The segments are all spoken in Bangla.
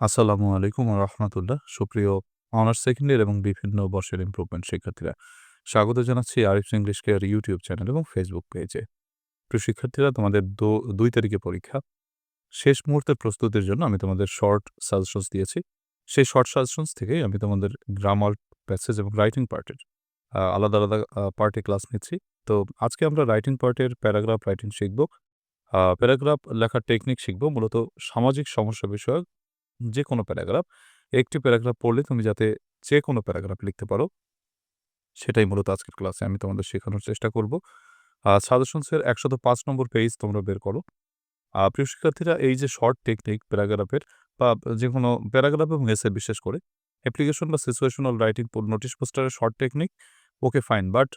আসসালামু আলাইকুম রহমতুল্লাহ। সুপ্রিয় অনার্স সেকেন্ড ইয়ার এবং বিভিন্ন বর্ষের ইম্প্রুভমেন্ট শিক্ষার্থীরা, স্বাগত জানাচ্ছি Arif English care YouTube channel এবং ফেসবুক পেজে প্রিয় শিক্ষার্থীরা, তোমাদের দুই তারিখে পরীক্ষা। শেষ মুহূর্তের প্রস্তুতির জন্য আমি তোমাদের শর্ট সাজেশনস দিয়েছি। সেই শর্ট সাজেশনস থেকেই আমি তোমাদের গ্রামার প্যাসেজ এবং রাইটিং পার্টের আলাদা আলাদা পার্টে ক্লাস নিচ্ছি। তো আজকে আমরা রাইটিং পার্টের প্যারাগ্রাফ রাইটিং শিখব। প্যারাগ্রাফ লেখার টেকনিক শিখব। মূলত সামাজিক সমস্যা বিষয়ক যে কোনো প্যারাগ্রাফ। একটি প্যারাগ্রাফ পড়লে তুমি যাতে যে কোনো প্যারাগ্রাফ লিখতে পারো সেটাই মূলত আজকের ক্লাসে আমি তোমাদের শেখানোর চেষ্টা করব। সাজেশনসের একশত পাঁচ নম্বর পেজ তোমরা বের করো। আহ, প্রিয় শিক্ষার্থীরা এই যে শর্ট টেকনিক প্যারাগ্রাফের বা যে কোনো প্যারাগ্রাফ এবং এসে বিশেষ করে অ্যাপ্লিকেশন বা situational writing notice পোস্টারের short technique okay fine but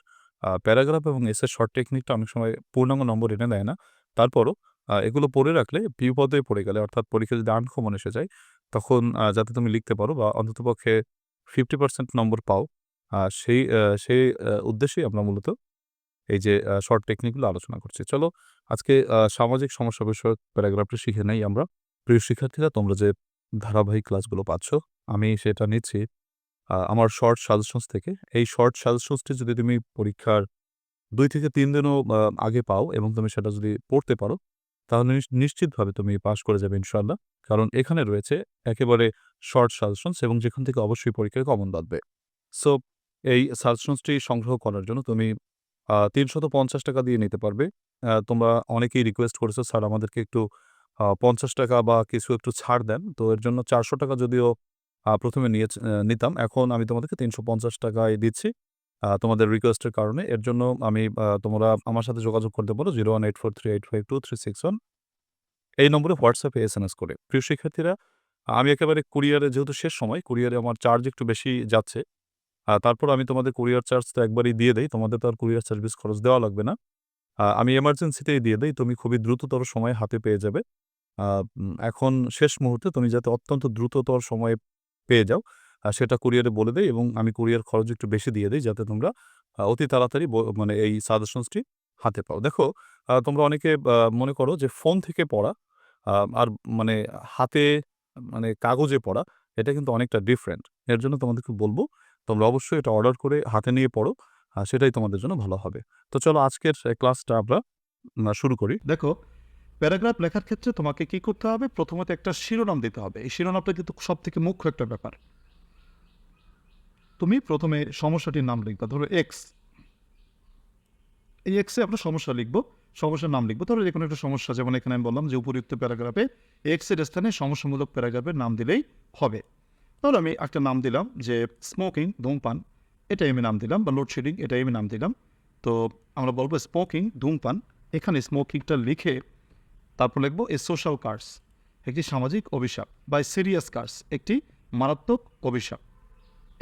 paragraph এবং এসে শর্ট টেকনিকটা অনেক সময় পূর্ণাঙ্গ নম্বর এনে দেয় না। তারপরও এগুলো পড়ে রাখলে বিপদে পড়ে গেলে, অর্থাৎ পরীক্ষা যদি আনকমন এসে যায়, তখন যাতে তুমি লিখতে পারো বা অন্ততপক্ষে ফিফটি পার্সেন্ট নম্বর পাও সেই সেই উদ্দেশ্যেই আমরা মূলত এই যে শর্ট টেকনিকগুলো আলোচনা করছি। চলো, আজকে সামাজিক সমস্যা বিষয়ক প্যারাগ্রাফটি শিখে নেই আমরা। প্রিয় শিক্ষার্থীরা, তোমরা যে ধারাবাহিক ক্লাসগুলো পাচ্ছ, আমি সেটা নিচ্ছি আমার শর্ট সাজেশনস থেকে। এই শর্ট সাজেশনসটি যদি তুমি পরীক্ষার দুই থেকে তিন দিনও আগে পাও এবং তুমি সেটা যদি পড়তে পারো তাহলে নিশ্চিতভাবে তুমি পাশ করে যাবে ইনশাল্লাহ কারণ এখানে রয়েছে একেবারে শর্ট সাজেশনস এবং যেখান থেকে অবশ্যই পরীক্ষায় কমন বাঁধবে। সো এই সাজেশনসটি সংগ্রহ করার জন্য তুমি তিনশত পঞ্চাশ টাকা দিয়ে নিতে পারবে। তোমরা অনেকেই রিকোয়েস্ট করেছ, স্যার, আমাদেরকে একটু পঞ্চাশ টাকা বা কিছু একটু ছাড় দেন। তো এর জন্য চারশো টাকা যদিও প্রথমে নিয়ে নিতাম। এখন আমি তোমাদেরকে তিনশো পঞ্চাশ টাকায় দিচ্ছি। তোমাদের রিকোয়েস্টের কারণে। এর জন্য আমি তোমরা আমার সাথে যোগাযোগ করতে পারো zero one eight four three eight five two three six one এই নম্বরে হোয়াটসঅ্যাপে এস এম এস করে। প্রিয় শিক্ষার্থীরা, আমি একেবারে কুরিয়ারে যেহেতু শেষ সময় কুরিয়ারে আমার চার্জ একটু বেশি যাচ্ছে। তারপর আমি তোমাদের কুরিয়ার চার্জ তো একবারই দিয়ে দেই। তোমাদের তো আর কুরিয়ার সার্ভিস খরচ দেওয়া লাগবে না। আমি এমার্জেন্সিতেই দিয়ে দেই। তুমি খুবই দ্রুততর সময় হাতে পেয়ে যাবে। এখন শেষ মুহূর্তে তুমি যাতে অত্যন্ত দ্রুততর সময়ে পেয়ে যাও। সেটা কুরিয়ারে বলে দেয় এবং আমি কুরিয়ার খরচ একটু বেশি দিয়ে দিই যাতে তোমরা অতি তাড়াতাড়ি মানে এই সাজেশনসটি হাতে পাও। দেখো তোমরা অনেকে মনে করো যে ফোন থেকে পড়া আর মানে হাতে মানে কাগজে পড়া, এটা কিন্তু অনেকটা ডিফারেন্ট এর জন্য তোমাদেরকে বলব, তোমরা অবশ্যই এটা অর্ডার করে হাতে নিয়ে পড়ো সেটাই তোমাদের জন্য ভালো হবে। তো চলো আজকের ক্লাসটা আমরা শুরু করি। দেখো প্যারাগ্রাফ লেখার ক্ষেত্রে তোমাকে কি করতে হবে? প্রথমত একটা শিরোনাম দিতে হবে। এই শিরোনামটা কিন্তু সব থেকে মুখ্য একটা ব্যাপার। তুমি প্রথমে সমস্যাটির নাম লিখবা। ধরো এক্স এই এক্সে আমরা সমস্যা লিখব, সমস্যার নাম লিখব। ধরো যে কোনো একটা সমস্যা, যেমন এখানে আমি বললাম যে উপযুক্ত প্যারাগ্রাফে এক্সের স্থানে সমস্যামূলক প্যারাগ্রাফের নাম দিলেই হবে। তাহলে আমি একটা নাম দিলাম যে স্মোকিং ধূমপান, এটাই আমি নাম দিলাম, বা লোডশেডিং এটাই আমি নাম দিলাম। তো আমরা বলব স্মোকিং ধূমপান, এখানে স্মোকিংটা লিখে তারপর লিখব এ সোশ্যাল কার্স একটি সামাজিক অভিশাপ, বা সিরিয়াস কার্স একটি মারাত্মক অভিশাপ।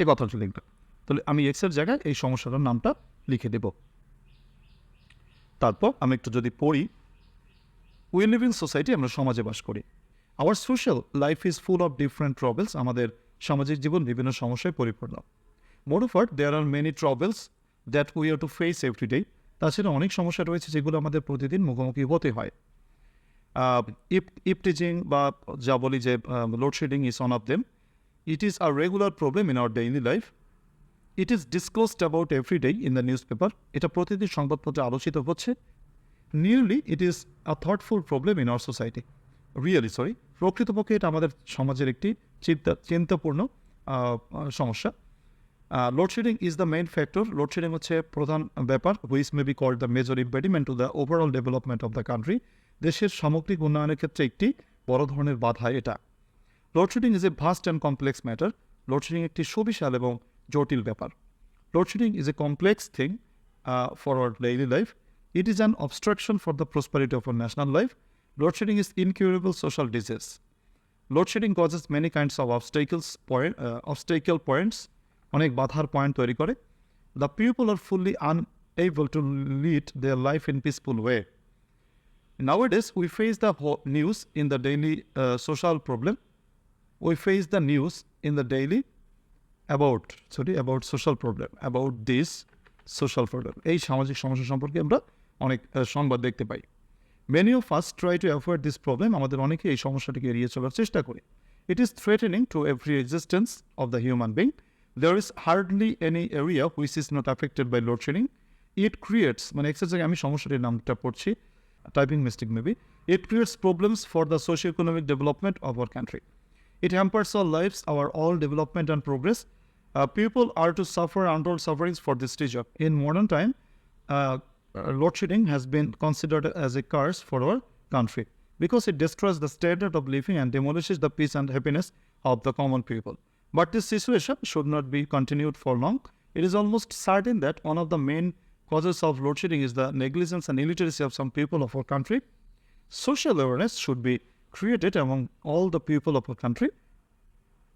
এই কথাটা লিখবে তাহলে আমি এক্সের জায়গায় এই সমস্যাটার নামটা লিখে দেব। তারপর আমি একটু যদি পড়ি উই লিভ ইন সোসাইটি আমরা সমাজে বাস করি। Our social life is full of different troubles আমাদের সামাজিক জীবন বিভিন্ন সমস্যায় পরিপূর্ণ। More of there are many troubles that we are to face every day তাছাড়া অনেক সমস্যা রয়েছে যেগুলো আমাদের প্রতিদিন মুখোমুখি হতে হয়। ইপ ইপটিজিং বা যা বলি যে load shedding is one of them is a regular problem in our daily life it is disclosed about every day in the newspaper এটা প্রতিদিন সংবাদপত্রে আলোচিত হচ্ছে। Nearly it is a thoughtful problem in our society really sorry প্রকৃতপক্ষে এটা আমাদের সমাজের একটি চিন্তা, চিন্তাপূর্ণ সমস্যা। Load shedding is the main factor load shedding হচ্ছে প্রধান ব্যাপার। Which may be called the major impediment to the overall development of the country দেশের সামগ্রিক উন্নয়নের ক্ষেত্রে একটি বড় ধরনের বাধা এটা। Load shedding is a vast and complex matter load shedding একটি সুবিশাল এবং জটিল ব্যাপার। Load shedding is a complex thing for our daily life it is an obstruction for the prosperity of our national life load shedding is incurable social disease load shedding causes many kinds of obstacles point obstacle points অনেক বাধার পয়েন্ট তৈরি করে। The people are fully unable to lead their life in peaceful way Nowadays, we face the ho- news in the daily uh, social problem. We face the news in the daily about sorry about social problem about this social problem. এই সামাজিক সমস্যা সম্পর্কে আমরা অনেক সংবাদ দেখতে পাই many of us try to avoid this problem আমাদের অনেকে এই সমস্যাটিকে এড়িয়ে চলার চেষ্টা করি It is threatening to every existence of the human being. There is hardly any area which is not affected by load shedding. It creates, মানে এক্সার আমি সমস্যাটির নামটা পড়ছি typing mistake maybe it creates problems for the socio economic development of our country It hampers our lives, our all development and progress. Uh, people are to suffer untold sufferings for this stage. In modern time, uh, uh, load shedding has been considered as a curse for our country because it destroys the standard of living and demolishes the peace and happiness of the common people. But this situation should not be continued for long. It is almost certain that one of the main causes of load shedding is the negligence and illiteracy of some people of our country. Social awareness should be created among all the people of our country.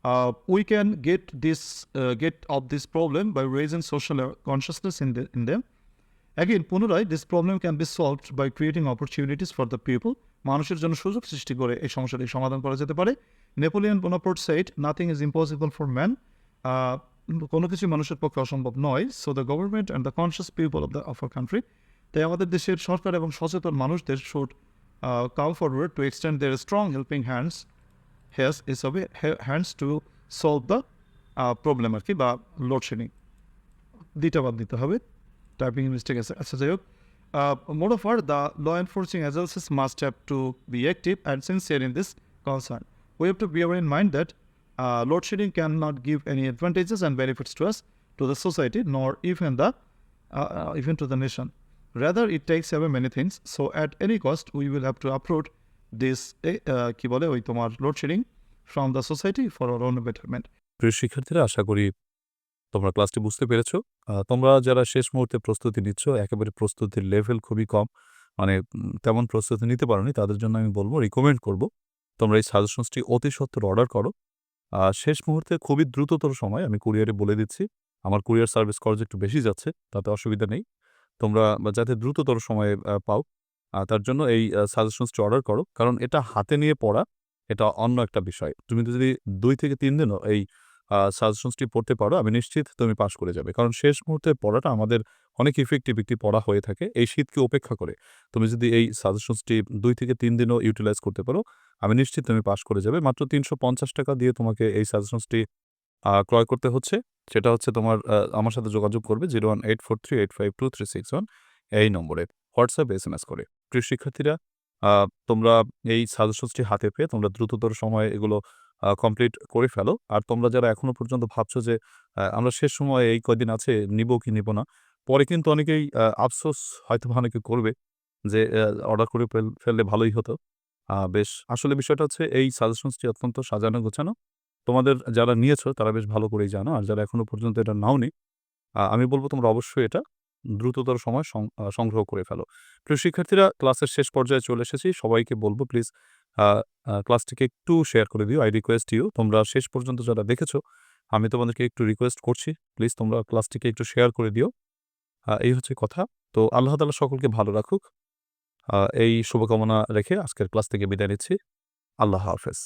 Uh, we can get this uh, get of this problem by raising social consciousness in, the, in them. Again, পুনরায় this problem can be solved by creating opportunities for the people. মানুষের জন্য সুযোগ সৃষ্টি করে এই সমস্যাটি সমাধান করা যেতে পারে Napoleon Bonaparte said nothing is impossible for man কোনো কিছু মানুষের পক্ষে অসম্ভব নয় so the government and the conscious people of the of our country তাই আমাদের দেশের সরকার এবং সচেতন মানুষদের should come forward to extend their strong helping hands has হিসাবে hands to solve the problem আর কি বা লোডশেডিং দুইটা বাদ দিতে হবে। টাইপিং মিস্টেক আছে আচ্ছা যাই হোক। More of our the law enforcing agencies must have to be active and sincere in this concern to bear in mind that uh, load shedding cannot give any advantages and benefits to us, to the society, nor even the uh, uh, even to the nation. Rather, it takes away many things. So, at any cost, we will have to uproot this uh, কি বলে ওই তোমার shedding from the society for our own betterment. প্রিয় শিক্ষার্থীরা আশা করি তোমরা ক্লাসটি বুঝতে পেরেছ তোমরা যারা শেষ মুহূর্তে প্রস্তুতি নিচ্ছ একেবারে প্রস্তুতির লেভেল খুবই কম মানে তেমন প্রস্তুতি নিতে পারোনি তাদের জন্য আমি বলব রিকমেন্ড করব তোমরা এই সাজেশনসটি অতি সত্বর অর্ডার করো শেষ মুহূর্তে খুবই দ্রুততর সময় আমি কুরিয়ারে বলে দিচ্ছি আমার কুরিয়ার সার্ভিস খরচ একটু বেশি যাচ্ছে তাতে অসুবিধা নেই তোমরা যাতে দ্রুততর সময়ে পাও। তার জন্য এই সাজেশনসটি অর্ডার করো। কারণ এটা হাতে নিয়ে পড়া, এটা অন্য একটা বিষয়। তুমি যদি দুই থেকে তিন দিনও এই সাজেশনসটি পড়তে পারো, আমি নিশ্চিত তুমি পাশ করে যাবে। কারণ শেষ মুহূর্তে পড়াটা আমাদের অনেক ইফেক্টিভ একটি পড়া হয়ে থাকে। এই শীতকে উপেক্ষা করে। তুমি যদি এই সাজেশনসটি দুই থেকে তিন দিনও ইউটিলাইজ করতে পারো, আমি নিশ্চিত তুমি পাশ করে যাবে। মাত্র তিনশো পঞ্চাশ টাকা দিয়ে তোমাকে এই সাজেশনসটি ক্রয় করতে হচ্ছে। সেটা হচ্ছে তোমার আমার সাথে যোগাযোগ করবে zero one eight four three eight five two three six one এই নম্বরে। হোয়াটসঅ্যাপ এস এম এস করে। প্রিয় শিক্ষার্থীরা তোমরা এই সাজেশনসটি হাতে পেয়ে তোমরা দ্রুততর সময়ে এগুলো কমপ্লিট করে ফেলো। আর তোমরা যারা এখনও পর্যন্ত ভাবছ যে আমরা শেষ সময়ে এই কয়দিন আছে, নিব কি নিব না, পরে কিন্তু অনেকেই আফসোস হয়তো অনেকে করবে যে অর্ডার করে ফেললে ভালোই হতো। বেশ, আসলে বিষয়টা হচ্ছে এই সাজেশনসটি অত্যন্ত সাজানো গোছানো। তোমাদের যারা নিয়েছো, তারা বেশ ভালো করেই জানো। আর যারা এখনও পর্যন্ত এটা নাওনি আমি বলব তোমরা অবশ্যই এটা দ্রুততর সময় সংগ্রহ করে ফেলো। প্রিয় শিক্ষার্থীরা, ক্লাসের শেষ পর্যায়ে চলে এসেছি। সবাইকে বলব প্লিজ ক্লাসটিকে একটু শেয়ার করে দিও। আই রিকোয়েস্ট ইউ তোমরা শেষ পর্যন্ত যারা দেখেছ, আমি তোমাদেরকে একটু রিকোয়েস্ট করছি। প্লিজ তোমরা ক্লাসটিকে একটু শেয়ার করে দিও। এই হচ্ছে কথা। তো আল্লাহ তালা সকলকে ভালো রাখুক। এই শুভকামনা রেখে আজকের ক্লাস থেকে বিদায় নিচ্ছি। আল্লাহ হাফেজ।